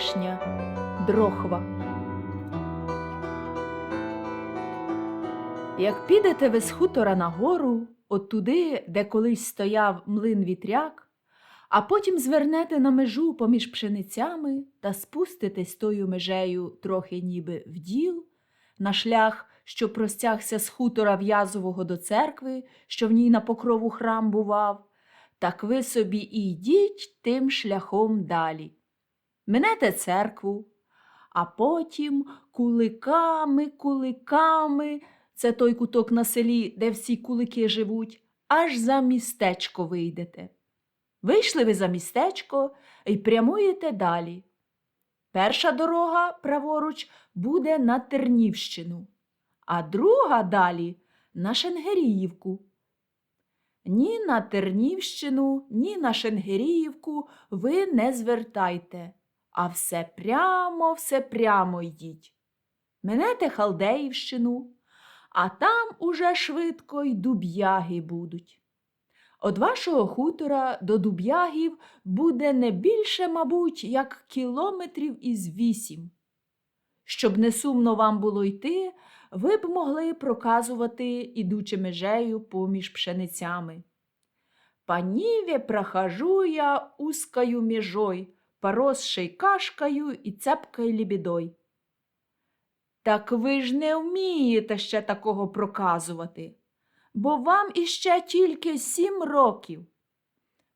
вишня, дрохва. Як підете ви з хутора на гору, от туди, де колись стояв млин вітряк, а потім звернете на межу поміж пшеницями та спуститесь тою межею трохи ніби в діл, на шлях, що простягся з хутора в'язового до церкви, що в ній на покрову храм бував, так ви собі і йдіть тим шляхом далі. Минете церкву, а потім куликами, куликами, це той куток на селі, де всі кулики живуть, аж за містечко вийдете. Вийшли ви за містечко і прямуєте далі. Перша дорога праворуч буде на Тернівщину, а друга далі на Шенгеріївку. Ні на Тернівщину, ні на Шенгеріївку ви не звертайте, а все прямо, все прямо йдіть. Минете Халдеївщину, а там уже швидко й дуб'яги будуть. Од вашого хутора до дуб'ягів буде не більше, мабуть, як кілометрів із вісім. Щоб не сумно вам було йти, ви б могли проказувати, ідучи межею поміж пшеницями. Паніве прохожу я узкою межой, поросшей кашкою і цепкою лібідой. Так ви ж не вмієте ще такого проказувати, бо вам іще тільки сім років.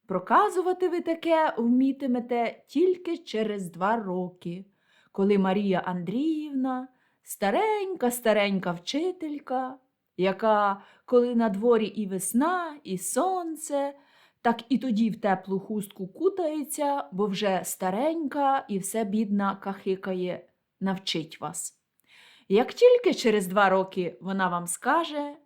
Проказувати ви таке вмітимете тільки через два роки, коли Марія Андріївна, старенька старенька вчителька, яка, коли на дворі і весна, і сонце, так і тоді в теплу хустку кутається, бо вже старенька і все бідна кахикає, навчить вас. Як тільки через два роки вона вам скаже,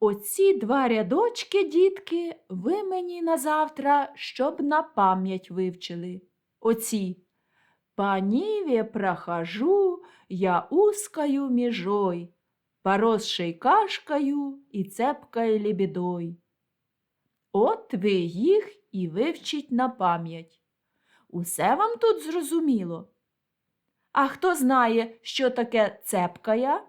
оці два рядочки, дітки, ви мені на завтра, щоб на пам'ять вивчили. Оці Паніве прохожу я узкою межой, поросшей кашкою і цепкою лебедой. От ви їх і вивчіть на пам'ять. Усе вам тут зрозуміло. А хто знає, що таке цепкая?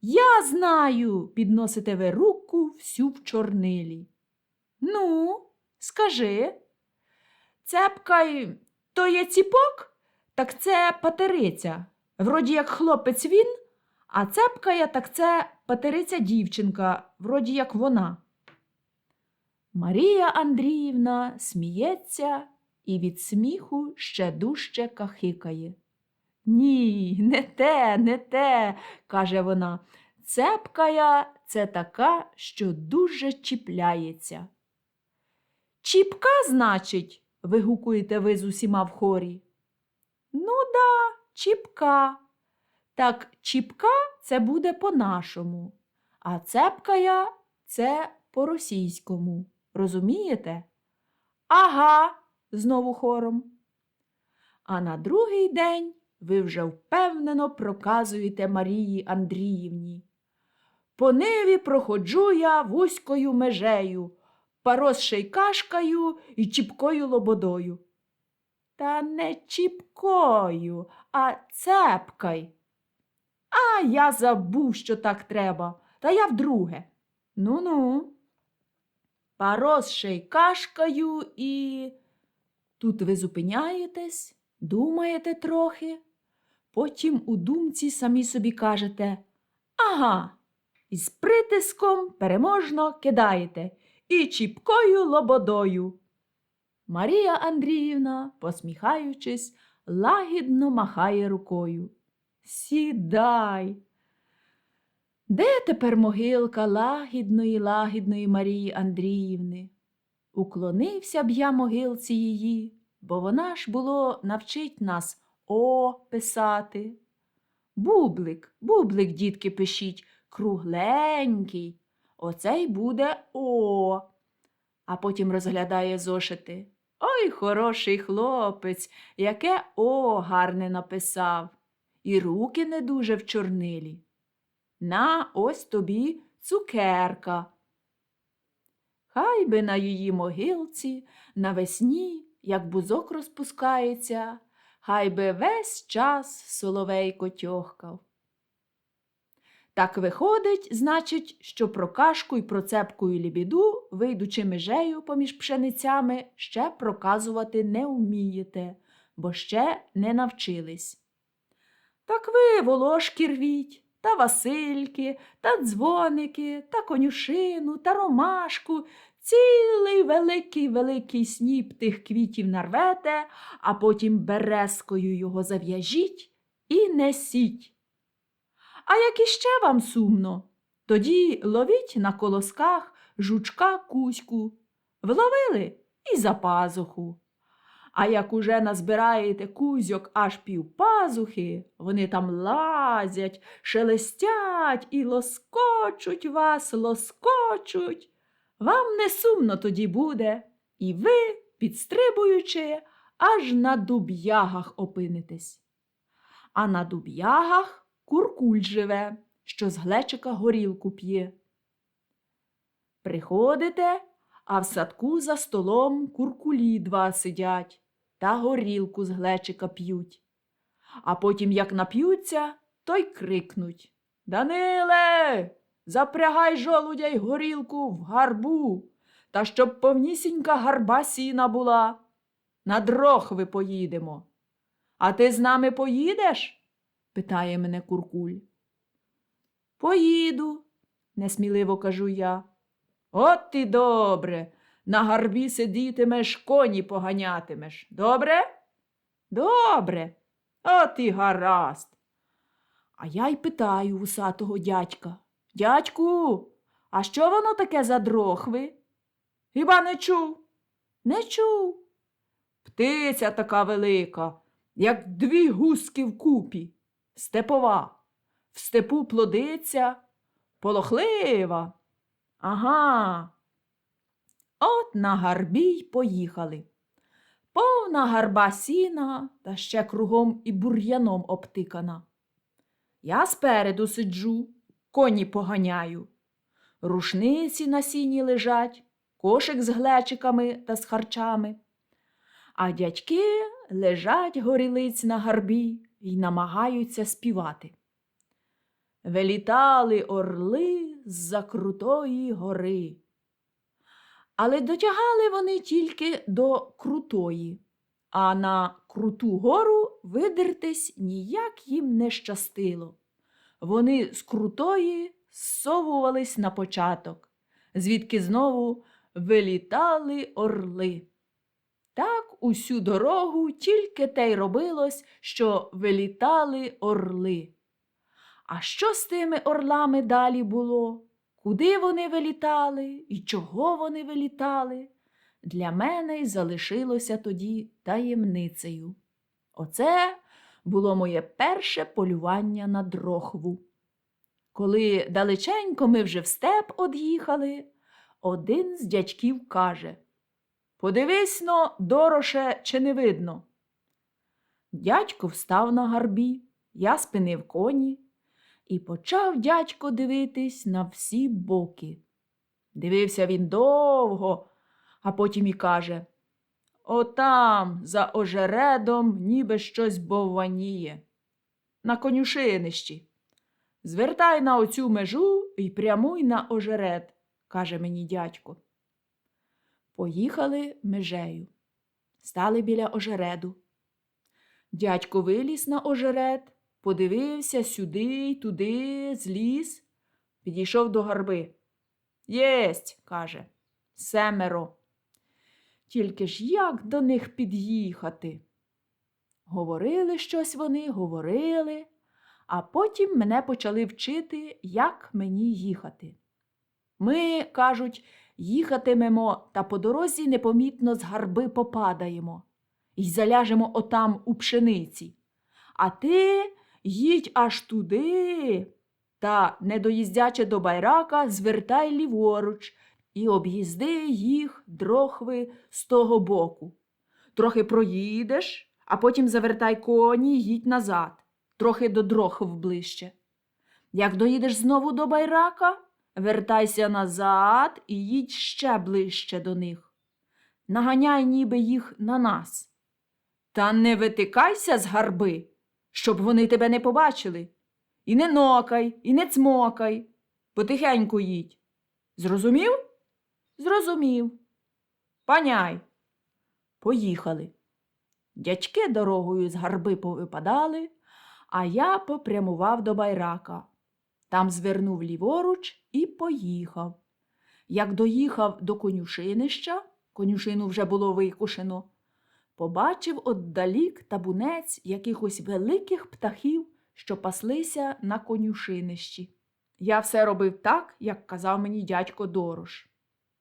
Я знаю, підносите ви руку всю в чорнилі. Ну, скажи, цепкай то є ціпок, так це патериця. Вроді як хлопець він, а цепкая так це патериця дівчинка, вроді як вона. Марія Андріївна сміється і від сміху ще дужче кахикає. Ні, не те, не те, каже вона. Цепкая це така, що дуже чіпляється. Чіпка, значить, вигукуєте ви з усіма в хорі. Ну да, чіпка. Так чіпка це буде по-нашому, а цепкая це по-російському. Розумієте? Ага, знову хором. А на другий день ви вже впевнено проказуєте Марії Андріївні. По ниві проходжу я вузькою межею, поросшей кашкою і чіпкою лободою. Та не чіпкою, а цепкай. А я забув, що так треба, та я вдруге. Поросшей кашкою і. Тут ви зупиняєтесь, думаєте трохи, потім у думці самі собі кажете Ага, і з притиском переможно кидаєте і чіпкою лободою. Марія Андріївна, посміхаючись, лагідно махає рукою. Сідай. Де тепер могилка лагідної, лагідної Марії Андріївни? Уклонився б я могилці її, бо вона ж було навчить нас О писати. Бублик, бублик, дітки, пишіть, кругленький. Оцей буде О. А потім розглядає зошити. Ой, хороший хлопець, яке О гарне написав, і руки не дуже в чорнилі. На ось тобі цукерка. Хай би на її могилці навесні, як бузок розпускається, хай би весь час соловейко тьохкав. Так виходить, значить, що про кашку й про цепку і лібіду, вийдучи межею поміж пшеницями, ще проказувати не вмієте, бо ще не навчились. Так ви волошки рвіть, та Васильки, та дзвоники, та конюшину, та ромашку, цілий великий великий сніп тих квітів нарвете, а потім березкою його зав'яжіть і несіть. А як іще вам сумно, тоді ловіть на колосках жучка кузьку, вловили і за пазуху. А як уже назбираєте кузьок аж півпазухи, вони там лазять, шелестять і лоскочуть вас, лоскочуть. Вам не сумно тоді буде, і ви, підстрибуючи, аж на дуб'ягах опинитесь. А на дуб'ягах куркуль живе, що з глечика горілку п'є. Приходите, а в садку за столом куркулі два сидять та горілку з глечика п'ють. А потім, як нап'ються, то й крикнуть Даниле, запрягай жолудя й горілку в гарбу, та щоб повнісінька гарба сіна була. На дрохви поїдемо. А ти з нами поїдеш? питає мене куркуль. Поїду, несміливо кажу я. От ти добре. На гарбі сидітимеш, коні поганятимеш. Добре? Добре. От і гаразд. А я й питаю вусатого дядька. Дядьку, а що воно таке за дрохви? Хіба не чув? Не чув. Птиця така велика, як дві гуски вкупі, степова, в степу плодиться, полохлива. Ага. От на гарбі й поїхали. Повна гарба сіна та ще кругом і бур'яном обтикана. Я спереду сиджу, коні поганяю. Рушниці на сіні лежать, кошик з глечиками та з харчами. А дядьки лежать горілиць на гарбі і намагаються співати. Велітали орли з-за крутої гори. Але дотягали вони тільки до крутої, а на круту гору видертись ніяк їм не щастило. Вони з крутої зсовувались на початок, звідки знову вилітали орли. Так усю дорогу тільки те й робилось, що вилітали орли. А що з тими орлами далі було? Куди вони вилітали і чого вони вилітали? Для мене й залишилося тоді таємницею. Оце було моє перше полювання на дрохву. Коли далеченько ми вже в степ од'їхали, один з дядьків каже Подивись но, дороше, чи не видно. Дядько встав на гарбі, я спинив коні, і почав дядько дивитись на всі боки. Дивився він довго, а потім і каже Отам, за ожередом, ніби щось бовваніє. На конюшинищі. Звертай на оцю межу і прямуй на ожеред, каже мені дядько. Поїхали межею, стали біля ожереду. Дядько виліз на ожеред, подивився сюди й туди, зліз, підійшов до гарби. Єсть, каже, семеро. Тільки ж як до них під'їхати? Говорили щось вони, говорили, а потім мене почали вчити, як мені їхати. Ми, кажуть, їхатимемо та по дорозі непомітно з гарби попадаємо і заляжемо отам у пшениці. А ти їдь аж туди. Та, не доїздячи до байрака, звертай ліворуч і об'їзди їх дрохви з того боку. Трохи проїдеш, а потім завертай коні й їдь назад, трохи до дрохв ближче. Як доїдеш знову до байрака, вертайся назад і їдь ще ближче до них. Наганяй ніби їх на нас. Та не витикайся з гарби, щоб вони тебе не побачили. І не нокай, і не цмокай. Потихеньку їдь. Зрозумів? Зрозумів. Паняй. Поїхали. Дячки дорогою з гарби повипадали, а я попрямував до байрака. Там звернув ліворуч і поїхав. Як доїхав до конюшинища, конюшину вже було викушено, побачив отдалік табунець якихось великих птахів, що паслися на конюшинищі. Я все робив так, як казав мені дядько Дорош.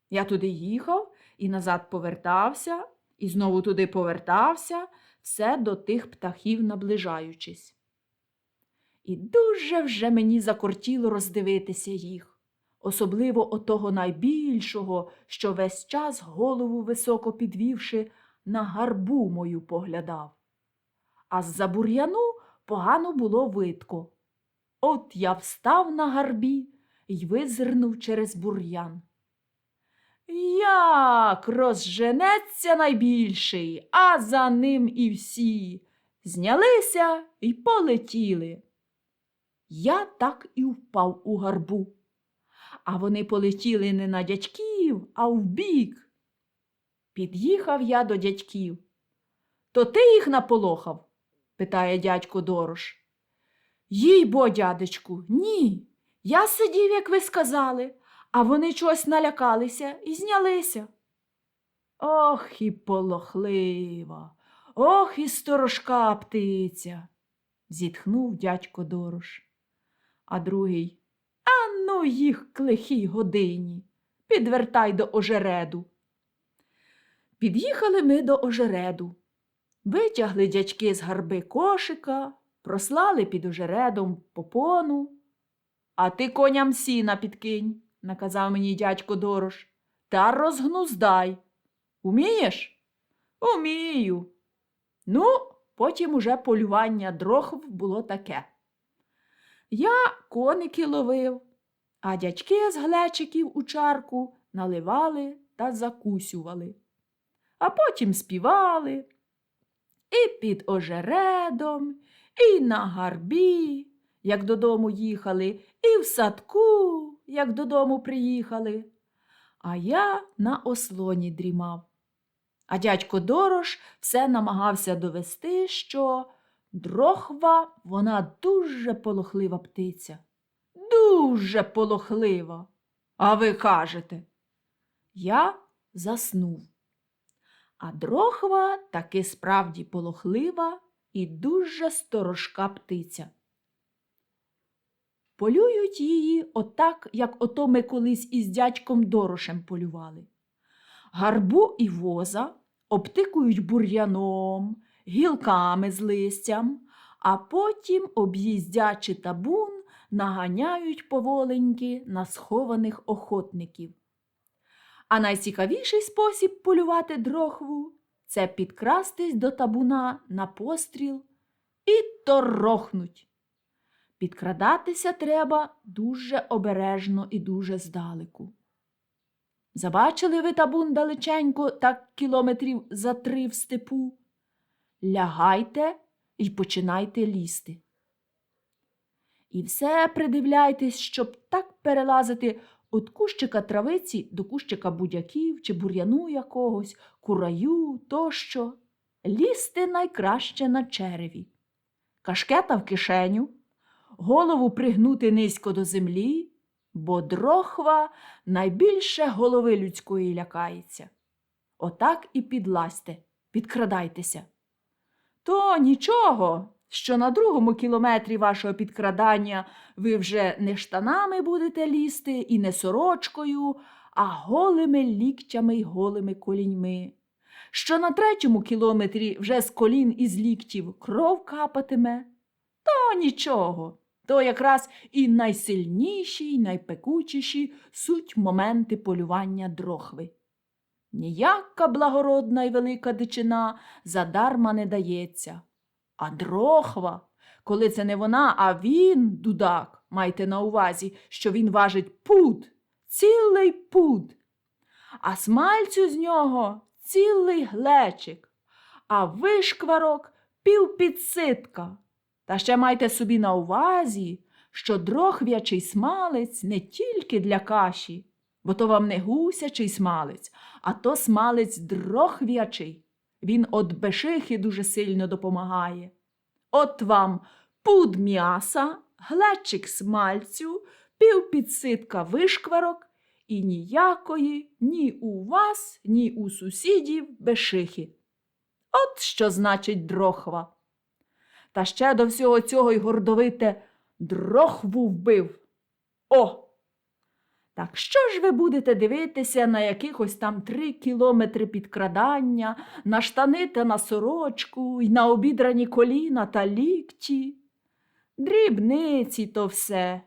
Я туди їхав і назад повертався, і знову туди повертався, все до тих птахів наближаючись. І дуже вже мені закортіло роздивитися їх, особливо отого найбільшого, що весь час голову високо підвівши, на гарбу мою поглядав. А з-за бур'яну погано було видко. От я встав на гарбі й визирнув через бур'ян. Як розженеться найбільший, а за ним і всі. Знялися й полетіли. Я так і впав у гарбу. А вони полетіли не на дядьків, а вбік. Під'їхав я до дядьків. То ти їх наполохав? питає дядько Дорош. Їй бо, дядечку, ні. Я сидів, як ви сказали, а вони чогось налякалися і знялися. Ох і полохлива, ох і сторожка птиця, зітхнув дядько Дорош. А другий А ну їх к лихій годині, підвертай до ожереду. Під'їхали ми до ожереду, витягли дядьки з гарби кошика, прослали під ожередом попону. А ти коням сіна підкинь, наказав мені дядько Дорош, та розгнуздай. Умієш? Умію. Ну, потім уже полювання дрохв було таке. Я коники ловив, а дядьки з глечиків у чарку наливали та закусювали, а потім співали і під ожередом, і на гарбі, як додому їхали, і в садку, як додому приїхали. А я на ослоні дрімав. А дядько Дорош все намагався довести, що дрохва вона дуже полохлива птиця. Дуже полохлива. А ви кажете. Я заснув. А дрохва таки справді полохлива і дуже сторожка птиця. Полюють її отак, як ото ми колись із дядьком Дорошем полювали. Гарбу і воза обтикують бур'яном, гілками з листям, а потім, об'їздячи табун, наганяють поволеньки на схованих охотників. А найцікавіший спосіб полювати дрохву це підкрастись до табуна на постріл і торохнуть. Підкрадатися треба дуже обережно і дуже здалеку. Забачили ви табун далеченько, так кілометрів за три в степу? Лягайте і починайте лізти. І все придивляйтесь, щоб так перелазити від кущика травиці до кущика будяків чи бур'яну якогось, кураю тощо. Лізти найкраще на череві. Кашкета в кишеню, голову пригнути низько до землі, бо дрохва найбільше голови людської лякається. Отак і підлазьте, підкрадайтеся. То нічого, що на другому кілометрі вашого підкрадання ви вже не штанами будете лізти і не сорочкою, а голими ліктями й голими коліньми. Що на третьому кілометрі вже з колін і з ліктів кров капатиме, то нічого. То якраз і найсильніші, й найпекучіші суть моменти полювання дрохви. Ніяка благородна й велика дичина задарма не дається. А дрохва, коли це не вона, а він, дудак, майте на увазі, що він важить пуд, цілий пуд, а смальцю з нього цілий глечик, а вишкварок півпідситка. Та ще майте собі на увазі, що дрохвячий смалець не тільки для каші, бо то вам не гусячий смалець, а то смалець дрохвячий. Він от бешихи дуже сильно допомагає. От вам пуд м'яса, глечик смальцю, півпідситка вишкварок і ніякої ні у вас, ні у сусідів бешихи. От що значить дрохва. Та ще до всього цього й гордовите дрохву вбив. О! Так що ж ви будете дивитися на якихось там три кілометри підкрадання, на штани та на сорочку, і на обідрані коліна та лікті? Дрібниці то все.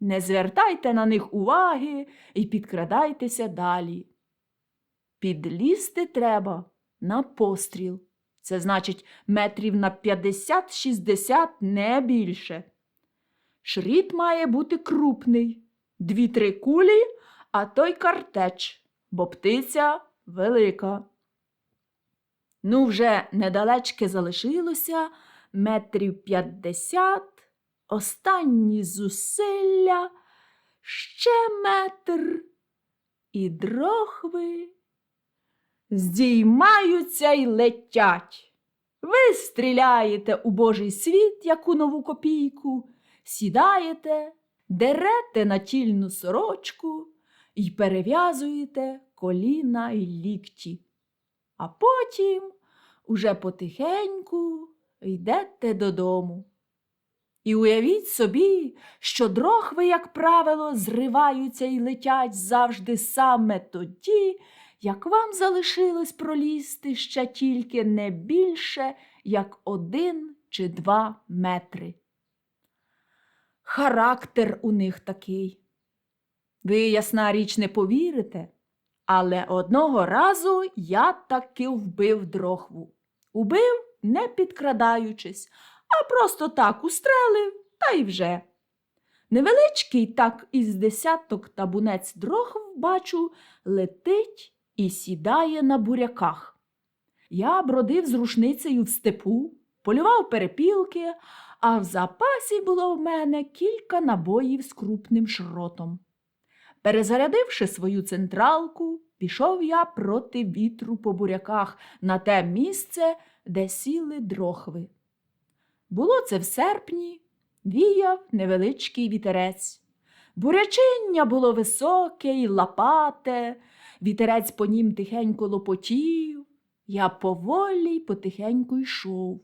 Не звертайте на них уваги і підкрадайтеся далі. Підлізти треба на постріл. Це значить метрів на 50-60 не більше. Шріт має бути крупний, дві-три кулі, а то й картеч, бо птиця велика. Ну, вже недалечке залишилося метрів п'ятдесят, останні зусилля, ще метр, і дрохви здіймаються й летять. Ви стріляєте у Божий світ, як у нову копійку, сідаєте, дерете натільну сорочку і перев'язуєте коліна й лікті. А потім уже потихеньку йдете додому. І уявіть собі, що дрохви, як правило, зриваються і летять завжди саме тоді, як вам залишилось пролізти ще тільки не більше, як один чи два метри. Характер у них такий. Ви, ясна річ, не повірите, але одного разу я таки вбив дрохву. Убив, не підкрадаючись, а просто так устрелив та й вже. Невеличкий так із десяток табунець дрохв, бачу, летить і сідає на буряках. Я бродив з рушницею в степу, полював перепілки, а в запасі було в мене кілька набоїв з крупним шротом. Перезарядивши свою централку, пішов я проти вітру по буряках на те місце, де сіли дрохви. Було це в серпні, віяв невеличкий вітерець. Бурячиння було високе й лапате, вітерець по нім тихенько лопотів, я поволі й потихеньку йшов.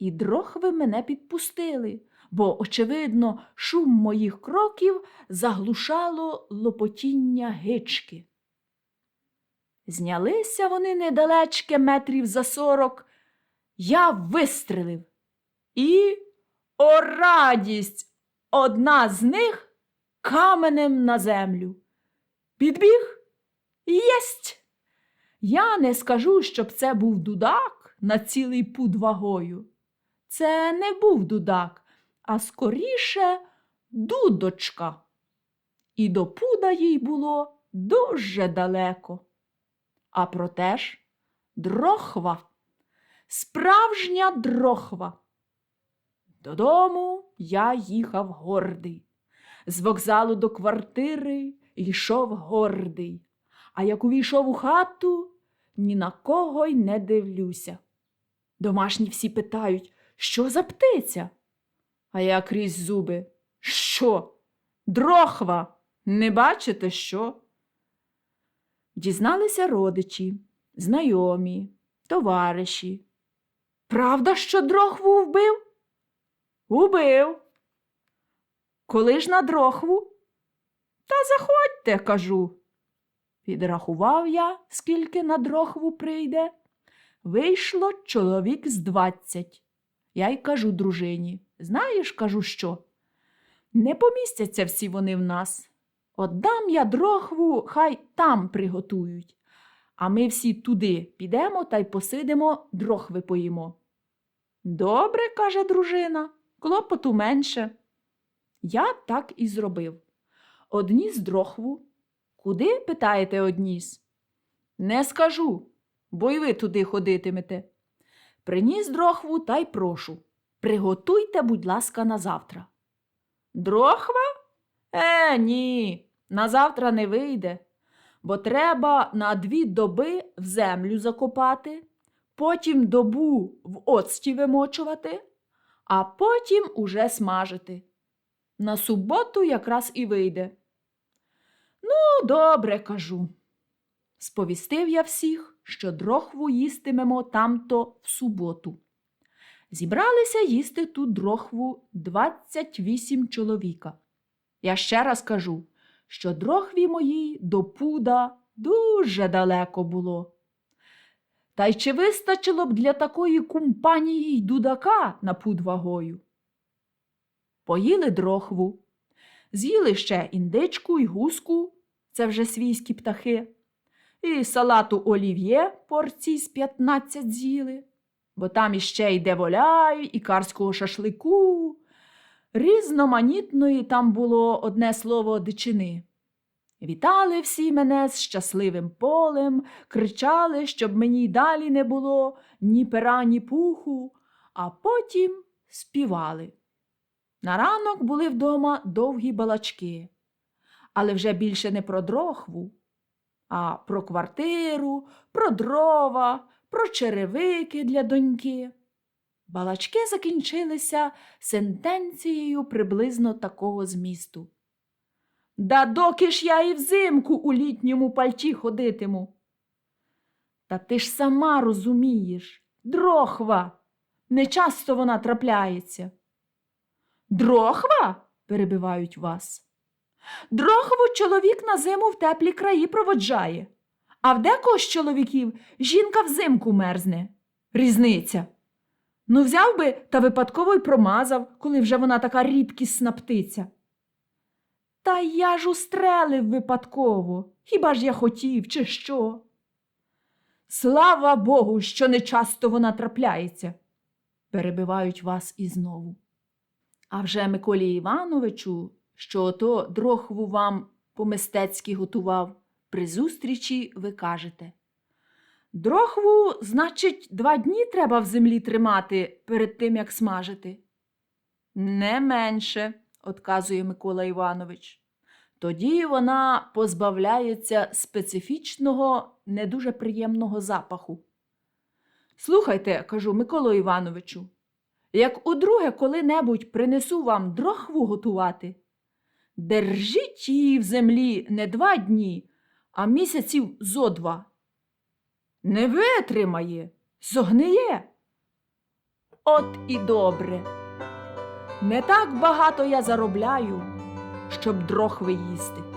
І дрохви мене підпустили, бо, очевидно, шум моїх кроків заглушало лопотіння гички. Знялися вони недалечке метрів за сорок. Я вистрелив. І, о радість, одна з них каменем на землю. Підбіг єсть. Я не скажу, щоб це був дудак на цілий пуд вагою. Це не був дудак, а скоріше дудочка. І до пуда їй було дуже далеко. А проте ж дрохва, справжня дрохва. Додому я їхав гордий. З вокзалу до квартири йшов гордий, а як увійшов у хату, ні на кого й не дивлюся. Домашні всі питають, що за птиця? А я крізь зуби. Що? Дрохва? Не бачите, що? Дізналися родичі, знайомі, товариші. Правда, що дрохву вбив? Убив. Коли ж на дрохву? Та заходьте, кажу. Підрахував я, скільки на дрохву прийде. Вийшло чоловік з двадцять. Я й кажу дружині, знаєш, кажу, що? Не помістяться всі вони в нас. Отдам я дрохву, хай там приготують. А ми всі туди підемо та й посидимо, дрохви поїмо. Добре, каже дружина, клопоту менше. Я так і зробив. Одніс дрохву. Куди, питаєте, одніс? Не скажу. бо й ви туди ходитимете. Приніс дрохву та й прошу. Приготуйте, будь ласка, на завтра. Дрохва? Е, ні, на завтра не вийде, бо треба на дві доби в землю закопати, потім добу в оцті вимочувати, а потім уже смажити. На суботу якраз і вийде. Ну, добре, кажу. Сповістив я всіх, що дрохву їстимемо тамто в суботу. Зібралися їсти ту дрохву 28 чоловіка. Я ще раз кажу, що дрохві моїй до пуда дуже далеко було. Та й чи вистачило б для такої кумпанії й дудака на пуд вагою? Поїли дрохву, з'їли ще індичку й гуску, це вже свійські птахи, і салату олів'є порцій з 15 з'їли, бо там іще й деволяй, і карського шашлику. Різноманітної там було одне слово дичини. Вітали всі мене з щасливим полем, кричали, щоб мені й далі не було ні пера, ні пуху, а потім співали. На ранок були вдома довгі балачки, але вже більше не про дрохву, а про квартиру, про дрова, про черевики для доньки. Балачки закінчилися сентенцією приблизно такого змісту. Да доки ж я і взимку у літньому пальті ходитиму. Та ти ж сама розумієш, дрохва, не часто вона трапляється. Дрохва? перебивають вас. Дрохву чоловік на зиму в теплі краї проводжає, а в декого з чоловіків жінка взимку мерзне. Різниця. Ну, взяв би та випадково й промазав, коли вже вона така рідкісна птиця. Та я ж устрелив випадково, хіба ж я хотів, чи що? Слава Богу, що не часто вона трапляється, перебивають вас і знову. А вже Миколі Івановичу, що ото дрохву вам по-мистецьки готував, при зустрічі ви кажете. Дрохву, значить, два дні треба в землі тримати перед тим, як смажити. Не менше, отказує Микола Іванович. Тоді вона позбавляється специфічного, не дуже приємного запаху. Слухайте, кажу Миколу Івановичу, як удруге коли-небудь принесу вам дрохву готувати, держіть її в землі не два дні, а місяців зо два. Не витримає, зогниє. От і добре. Не так багато я заробляю, щоб дрохви їсти.